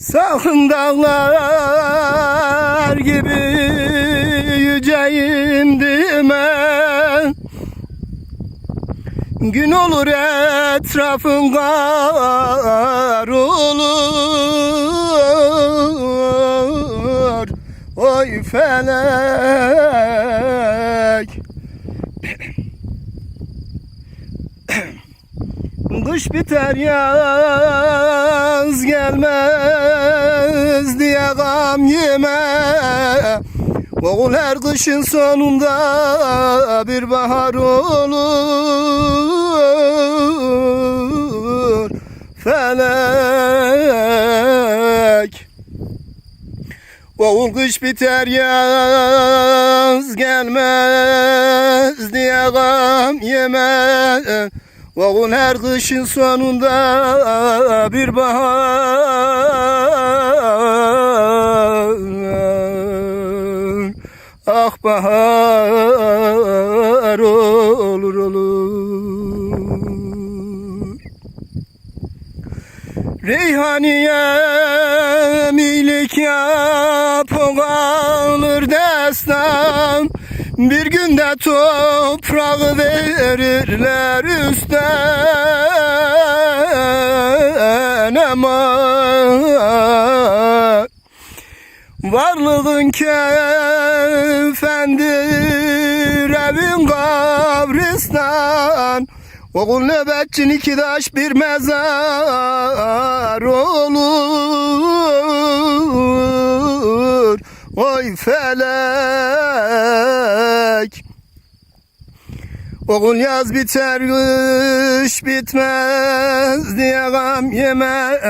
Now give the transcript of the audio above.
Sakın dağlar gibi yüceyim deme Gün olur etrafın kar olur Oy felek Kış biter yaz gelmez diye gam yeme. Oğul kışın sonunda bir bahar olur. Felek. Oğul kış biter yaz gelmez diye gam yeme Oğul her kışın sonunda bir bahar. Ah bahar olur olur. Reyhaniye milik yap alır destem Bir günde toprağı verirler üstten ama Varlığın kefendir evin kabristan. Oğul nöbetçin iki taş bir mezar olur Oy felek. Oğul yaz biter kış bitmez diye gam yeme